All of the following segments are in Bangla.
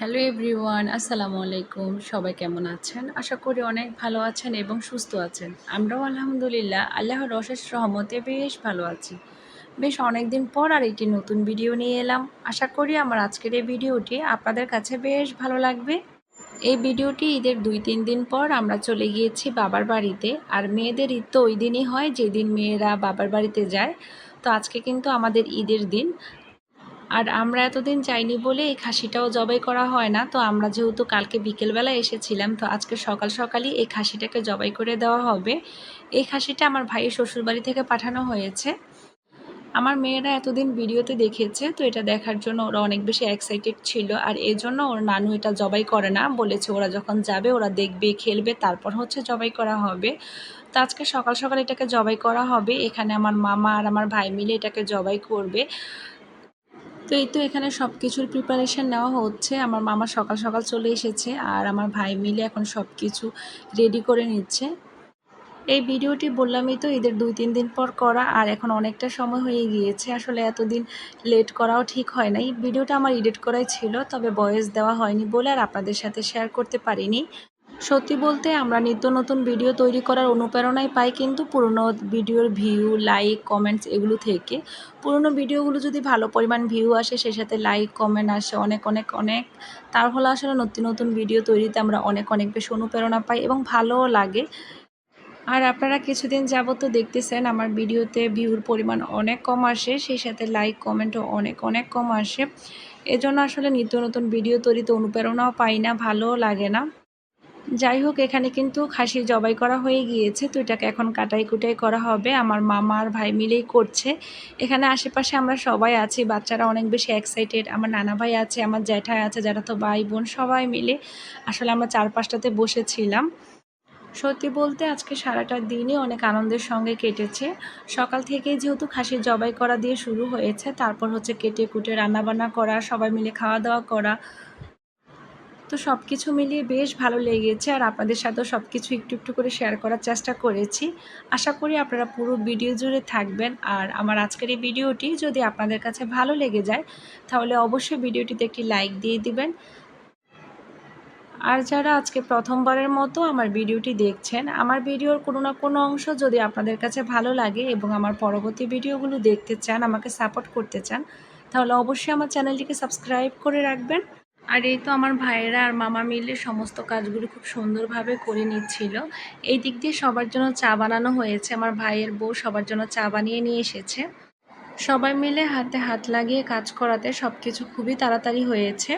হ্যালো এভরিওয়ান, আসসালামু আলাইকুম। সবাই কেমন আছেন? আশা করি অনেক ভালো আছেন এবং সুস্থ আছেন। আমরাও আলহামদুলিল্লাহ আল্লাহর অশেষ রহমতে বেশ ভালো আছি। বেশ অনেক দিন পর আর একটি নতুন ভিডিও নিয়ে এলাম। আশা করি আমার আজকের এই ভিডিওটি আপনাদের কাছে বেশ ভালো লাগবে। এই ভিডিওটি ঈদের দুই তিন দিন পর আমরা চলে গিয়েছি বাবার বাড়িতে। আর মেয়েদের ঈদ তো ওই দিনই হয়, যেদিন মেয়েরা বাবার বাড়িতে যায়। তো আজকে কিন্তু আমাদের ঈদের দিন। আর আমরা এতদিন যাইনি বলে এই খাসিটাও জবাই করা হয় না, তো আমরা যেহেতু কালকে বিকেলবেলা এসেছিলাম, তো আজকে সকাল সকালই এই খাসিটাকে জবাই করে দেওয়া হবে। এই খাসিটা আমার ভাইয়ের শ্বশুরবাড়ি থেকে পাঠানো হয়েছে। আমার মেয়েরা এতদিন ভিডিওতে দেখেছে, তো এটা দেখার জন্য ওরা অনেক বেশি এক্সাইটেড ছিল, আর এই জন্য ওর নানু এটা জবাই করে না, বলেছে ওরা যখন যাবে ওরা দেখবে, খেলবে, তারপর হচ্ছে জবাই করা হবে। তো আজকে সকাল সকাল এটাকে জবাই করা হবে, এখানে আমার মামা আর আমার ভাই মিলে এটাকে জবাই করবে। তো এই তো এখানে সব কিছুর প্রিপারেশান নেওয়া হচ্ছে। আমার মামা সকাল সকাল চলে এসেছে আর আমার ভাই মিলে এখন সব কিছু রেডি করে নিচ্ছে। এই ভিডিওটি বললামই তো ঈদের দুই, তিন দিন পর করা আর এখন অনেকটা সময় হয়ে গিয়েছে। আসলে এতদিন লেট করাও ঠিক হয় নাই। ভিডিওটা আমার এডিট করাই ছিল, তবে বয়েস দেওয়া হয়নি বলে আর আপনাদের সাথে শেয়ার করতে পারিনি। সত্যি বলতে আমরা নিত্য নতুন ভিডিও তৈরি করার অনুপ্রেরণাই পাই কিন্তু পুরনো ভিডিওর ভিউ লাইক কমেন্টস এগুলো থেকে। পুরনো ভিডিওগুলো যদি ভালো পরিমাণ ভিউ আসে সেই সাথে লাইক কমেন্ট আসে, অনেক অনেক অনেক। তার ফলে আসলে নতুন নতুন ভিডিও তৈরিতে আমরা অনেক অনেক বেশি অনুপ্রেরণা পাই এবং ভালোও লাগে। আর আপনারা কিছুদিন যাবত তো দেখতেছেন, আমার ভিডিওতে ভিউর পরিমাণ অনেক কম আসে সেই সাথে লাইক কমেন্টও অনেক অনেক কম আসে। এজন্য আসলে নিত্য নতুন ভিডিও তৈরিতে অনুপ্রেরণাও পাই না, ভালোও লাগে না। যাই হোক, এখানে কিন্তু খাসি জবাই করা হয়ে গিয়েছে। তো এটাকে এখন কাটাই কুটাই করা হবে। আমার মামা আর ভাই মিলেই করছে। এখানে আশেপাশে আমরা সবাই আছি, বাচ্চারা অনেক বেশি এক্সাইটেড আমার নানা ভাই আছে, আমার জ্যাঠাই আছে, যারা তো ভাই বোন সবাই মিলে আসলে আমরা চার পাঁচটাতে বসেছিলাম। সত্যি বলতে আজকে সারাটা দিনই অনেক আনন্দের সঙ্গে কেটেছে। সকাল থেকেই যেহেতু খাসির জবাই করা দিয়ে শুরু হয়েছে, তারপর হচ্ছে কেটে কুটে রান্নাবান্না করা, সবাই মিলে খাওয়া দাওয়া করা তো সব কিছু মিলিয়ে বেশ ভালো লেগেছে আর আপনাদের সাথেও সব কিছু একটু একটু করে শেয়ার করার চেষ্টা করেছি। আশা করি আপনারা পুরো ভিডিও জুড়ে থাকবেন আর আমার আজকের এই ভিডিওটি যদি আপনাদের কাছে ভালো লেগে যায়, তাহলে অবশ্যই ভিডিওটিতে একটি লাইক দিয়ে দিবেন। আর যারা আজকে প্রথমবারের মতো আমার ভিডিওটি দেখছেন, আমার ভিডিওর কোনো না কোনো অংশ যদি আপনাদের কাছে ভালো লাগে এবং আমার পরবর্তী ভিডিওগুলো দেখতে চান, আমাকে সাপোর্ট করতে চান, তাহলে অবশ্যই আমার চ্যানেলটিকে সাবস্ক্রাইব করে রাখবেন। আর এই তো আমার ভাইয়েরা আর মামা মিলে সমস্ত কাজগুলো খুব সুন্দরভাবে করে নিচ্ছিল। এই দিক দিয়ে সবার জন্য চা বানানো হয়েছে। আমার ভাইয়ের বউ সবার জন্য চা বানিয়ে নিয়ে এসেছে। সবাই মিলে হাতে হাত লাগিয়ে কাজ করাতে সব কিছু খুবই তাড়াতাড়ি হয়েছে।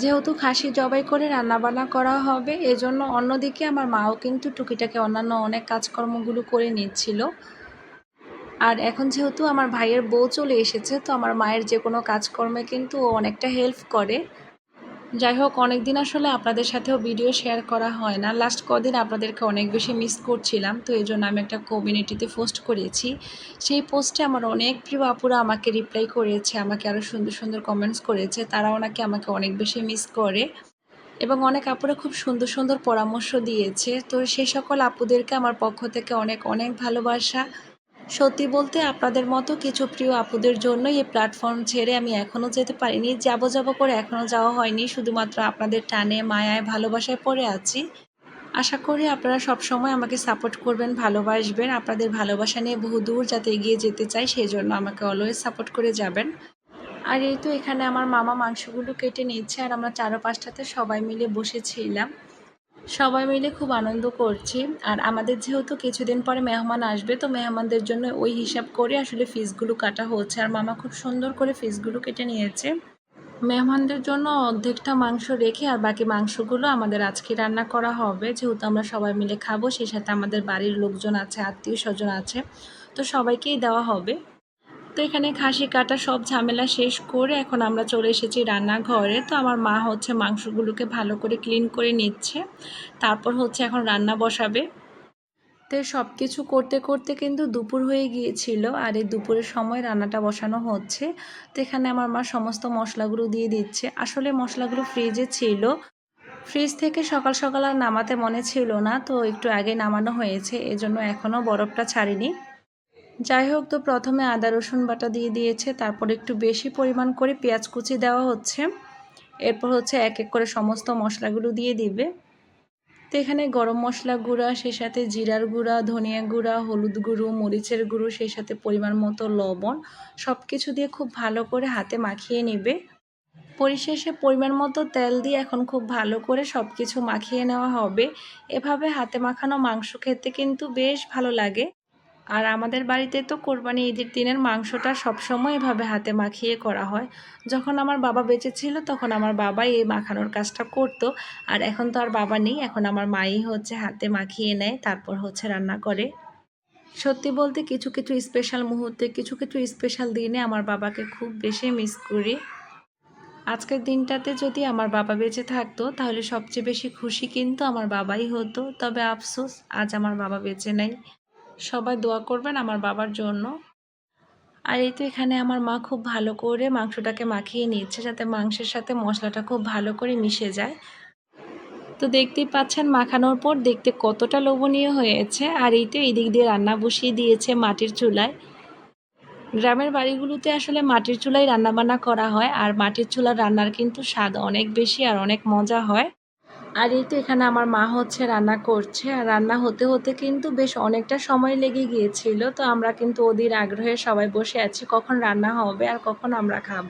যেহেতু খাসি জবাই করে রান্নাবান্না করা হবে, এজন্য অন্যদিকে আমার মাও কিন্তু টুকিটাকে অন্যান্য অনেক কাজকর্মগুলো করে নিচ্ছিল। আর এখন যেহেতু আমার ভাইয়ের বউ চলে এসেছে, তো আমার মায়ের যে কোনো কাজকর্মে কিন্তু ও অনেকটা হেল্প করে। যাই হোক অনেক দিন আসলে আপনাদের সাথেও ভিডিও শেয়ার করা হয় না। লাস্ট কদিন আপনাদেরকে অনেক বেশি মিস করছিলাম, তো এই জন্য আমি একটা কমিউনিটিতে পোস্ট করেছি। সেই পোস্টে আমার অনেক প্রিয় আপুরা আমাকে রিপ্লাই করেছে, আমাকে আরও সুন্দর সুন্দর কমেন্টস করেছে, তারাও নাকি আমাকে অনেক বেশি মিস করে। এবং অনেক আপুরা খুব সুন্দর সুন্দর পরামর্শ দিয়েছে, তো সেই সকল আপুদেরকে আমার পক্ষ থেকে অনেক অনেক ভালোবাসা। সত্যি বলতে আপনাদের মতো কিছু প্রিয় আপুদের জন্যই এই প্ল্যাটফর্ম ছেড়ে আমি এখনও যেতে পারিনি। যাব যাব করে এখনও যাওয়া হয়নি, শুধুমাত্র আপনাদের টানে, মায়ায়, ভালোবাসায় পড়ে আছি। আশা করি আপনারা সবসময় আমাকে সাপোর্ট করবেন, ভালোবাসবেন। আপনাদের ভালোবাসা নিয়ে বহু দূর যাতে এগিয়ে যেতে চাই সেই জন্য আমাকে অলওয়েজ সাপোর্ট করে যাবেন। আর এই তো এখানে আমার মামা মাংসগুলো কেটে নিচ্ছে, আর আমরা চারো পাঁচটাতে সবাই মিলে বসেছিলাম। সবাই মিলে খুব আনন্দ করছি। আর আমাদের যেহেতু কিছুদিন পরে মেহমান আসবে, তো মেহমানদের জন্য ওই হিসাব করে আসলে ফিসগুলো কাটা হচ্ছে। আর মামা খুব সুন্দর করে ফিসগুলো কেটে নিয়েছে। মেহমানদের জন্য অর্ধেকটা মাংস রেখে আর বাকি মাংসগুলো আমাদের আজকে রান্না করা হবে। যেহেতু আমরা সবাই মিলে খাব, সেই সাথে আমাদের বাড়ির লোকজন আছে আত্মীয় স্বজন আছে, তো সবাইকেই দেওয়া হবে। তো এখানে খাসি কাটা সব ঝামেলা শেষ করে এখন আমরা চলে এসেছি রান্নাঘরে। তো আমার মা হচ্ছে মাংসগুলোকে ভালো করে ক্লিন করে নিচ্ছে। তারপর হচ্ছে এখন রান্না বসাবে। তো সব কিছু করতে করতে কিন্তু দুপুর হয়ে গিয়েছিল আর এই দুপুরের সময় রান্নাটা বসানো হচ্ছে। তো এখানে আমার মা সমস্ত মশলাগুলো দিয়ে দিচ্ছে। আসলে মশলাগুলো ফ্রিজে ছিল। ফ্রিজ থেকে সকাল সকাল আর নামাতে মনে ছিল না, তো একটু আগে নামানো হয়েছে। এজন্য এখনও বরফটা ছাড়িনি। যাই হোক তো প্রথমে আদা, রসুন বাটা দিয়ে দিয়েছে, তারপর একটু বেশি পরিমাণ করে পেঁয়াজ কুচি দেওয়া হচ্ছে। এরপর হচ্ছে এক এক করে সমস্ত মশলাগুলো দিয়ে দিবে। তো এখানে গরম মশলা গুঁড়া, সেই সাথে জিরার গুঁড়া, ধনিয়া গুঁড়া, হলুদ গুঁড়ো, মরিচের গুঁড়ো, সেই সাথে পরিমাণ মতো লবণ সব কিছু দিয়ে খুব ভালো করে হাতে মাখিয়ে নেবে। পরিশেষে পরিমাণ মতো তেল দিয়ে এখন খুব ভালো করে সব কিছু মাখিয়ে নেওয়া হবে। এভাবে হাতে মাখানো মাংস খেতে কিন্তু বেশ ভালো লাগে। আর আমাদের বাড়িতে তো কোরবানি ঈদের দিনের মাংসটা সবসময় এভাবে হাতে মাখিয়ে করা হয়। যখন আমার বাবা বেঁচে ছিল তখন আমার বাবাই এই মাখানোর কাজটা করতো। আর এখন তো আর বাবা নেই, এখন আমার মাই হচ্ছে হাতে মাখিয়ে নেয়, তারপর হচ্ছে রান্না করে। সত্যি বলতে কিছু কিছু স্পেশাল মুহূর্তে, কিছু কিছু স্পেশাল দিনে আমার বাবাকে খুব বেশি মিস করি। আজকের দিনটাতে যদি আমার বাবা বেঁচে থাকতো তাহলে সবচেয়ে বেশি খুশি কিন্তু আমার বাবাই হতো। তবে আফসোস, আজ আমার বাবা বেঁচে নেই। সবাই দোয়া করবেন আমার বাবার জন্য। আর এই তো এখানে আমার মা খুব ভালো করে মাংসটাকে মাখিয়ে নিচ্ছে যাতে মাংসের সাথে মশলাটা খুব ভালো করে মিশে যায়। তো দেখতেই পাচ্ছেন মাখানোর পর দেখতে কতটা লোভনীয় হয়েছে। আর এই তো এই দিক দিয়ে রান্না বসিয়ে দিয়েছে মাটির চুলায়। গ্রামের বাড়িগুলোতে আসলে মাটির চুলায় রান্নাবান্না করা হয়। আর মাটির চুলার রান্নার কিন্তু স্বাদ অনেক বেশি আর অনেক মজা হয়। আর এই তো এখানে আমার মা হচ্ছে রান্না করছে। আর রান্না হতে হতে কিন্তু বেশ অনেকটা সময় লেগে গিয়েছিল। তো আমরা কিন্তু ওদের আগ্রহে সবাই বসে আছি কখন রান্না হবে আর কখন আমরা খাব।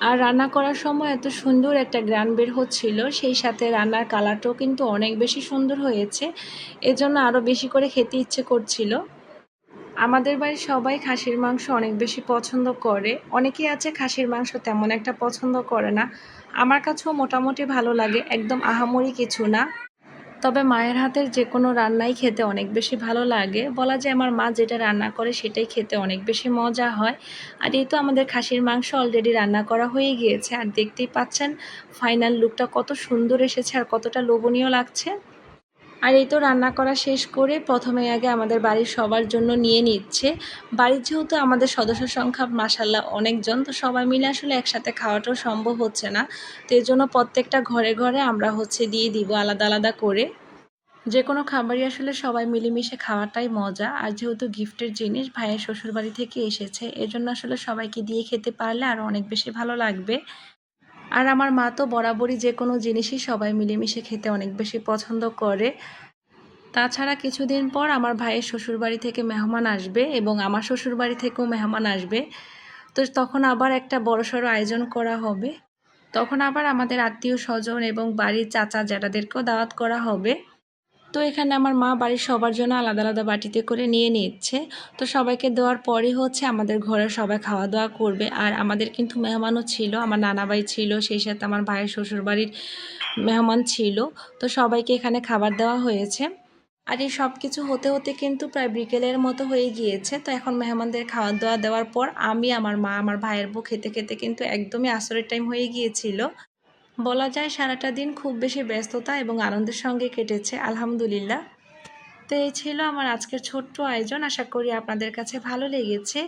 আর রান্না করার সময় এত সুন্দর একটা গ্রান বের হচ্ছিল। সেই সাথে রান্নার কালারটাও কিন্তু অনেক বেশি সুন্দর হয়েছে। এজন্য আরও বেশি করে খেতে ইচ্ছে করছিল। আমাদের বাড়ির সবাই খাসির মাংস অনেক বেশি পছন্দ করে। অনেকেই আছে খাসির মাংস তেমন একটা পছন্দ করে না। আমার কাছেও মোটামুটি ভালো লাগে, একদম আহামরি কিছু না। তবে মায়ের হাতের যে কোনো রান্নাই খেতে অনেক বেশি ভালো লাগে। বলা যায় আমার মা যেটা রান্না করে সেটাই খেতে অনেক বেশি মজা হয়। আর এই তো আমাদের খাসির মাংস অলরেডি রান্না করা হয়ে গিয়েছে। আর দেখতেই পাচ্ছেন ফাইনাল লুকটা কত সুন্দর এসেছে আর কতটা লোভনীয় লাগছে। আর এই তো রান্না করা শেষ করে প্রথমে আগে আমাদের বাড়ির সবার জন্য নিয়ে নিচ্ছে। বাড়ির যেহেতু আমাদের সদস্য সংখ্যা মাসাল্লাহ অনেকজন, তো সবাই মিলে আসলে একসাথে খাওয়াটাও সম্ভব হচ্ছে না। তো এর জন্য প্রত্যেকটা ঘরে ঘরে আমরা হচ্ছে দিয়ে দিব আলাদা আলাদা করে। যে কোনো খাবারই আসলে সবাই মিলেমিশে খাওয়াটাই মজা। আর যেহেতু গিফটের জিনিস, ভাইয়ের শ্বশুরবাড়ি থেকে এসেছে এজন্য আসলে সবাইকে দিয়ে খেতে পারলে আরও অনেক বেশি ভালো লাগবে। আর আমার মা তো বরাবরই যে কোনো জিনিসই সবাই মিলেমিশে খেতে অনেক বেশি পছন্দ করে। তাছাড়া কিছুদিন পর আমার ভাইয়ের শ্বশুরবাড়ি থেকে মেহমান আসবে এবং আমার শ্বশুরবাড়ি থেকেও মেহমান আসবে। তো তখন আবার একটা বড়সড় আয়োজন করা হবে। তখন আবার আমাদের আত্মীয় স্বজন এবং বাড়ির চাচা জ্যাঠাদেরকেও দাওয়াত করা হবে। তো এখানে আমার মা বাড়ির সবার জন্য আলাদা আলাদা বাটিতে করে নিয়ে নিচ্ছে। তো সবাইকে দেওয়ার পরে হচ্ছে আমাদের ঘরে সবাই খাওয়া দাওয়া করবে। আর আমাদের কিন্তু মেহমানও ছিল, আমার নানাবাই ছিল, সেই সাথে আমার ভাইয়ের শ্বশুরবাড়ির মেহমান ছিল। তো সবাইকে এখানে খাবার দেওয়া হয়েছে। আর এই সব কিছু হতে হতে কিন্তু প্রায় বিকেলের মতো হয়ে গিয়েছে। তো এখন মেহমানদের খাওয়া দাওয়া দেওয়ার পর আমি, আমার মা, আমার ভাইয়ের বউ খেতে খেতে কিন্তু একদমই আসরের টাইম হয়ে গিয়েছিল। বলা যায় সারাটা দিন খুব বেশি ব্যস্ততা এবং আনন্দের সঙ্গে কেটেছে, আলহামদুলিল্লাহ। তো এই ছিল আমার আজকের ছোট্ট আয়োজন। আশা করি আপনাদের কাছে ভালো লেগেছে।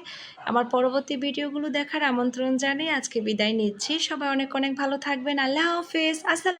আমার পরবর্তী ভিডিওগুলো দেখার আমন্ত্রণ জানিয়ে আজকে বিদায় নিচ্ছি। সবাই অনেক অনেক ভালো থাকবেন। আল্লাহ হাফেজ। আসসালাম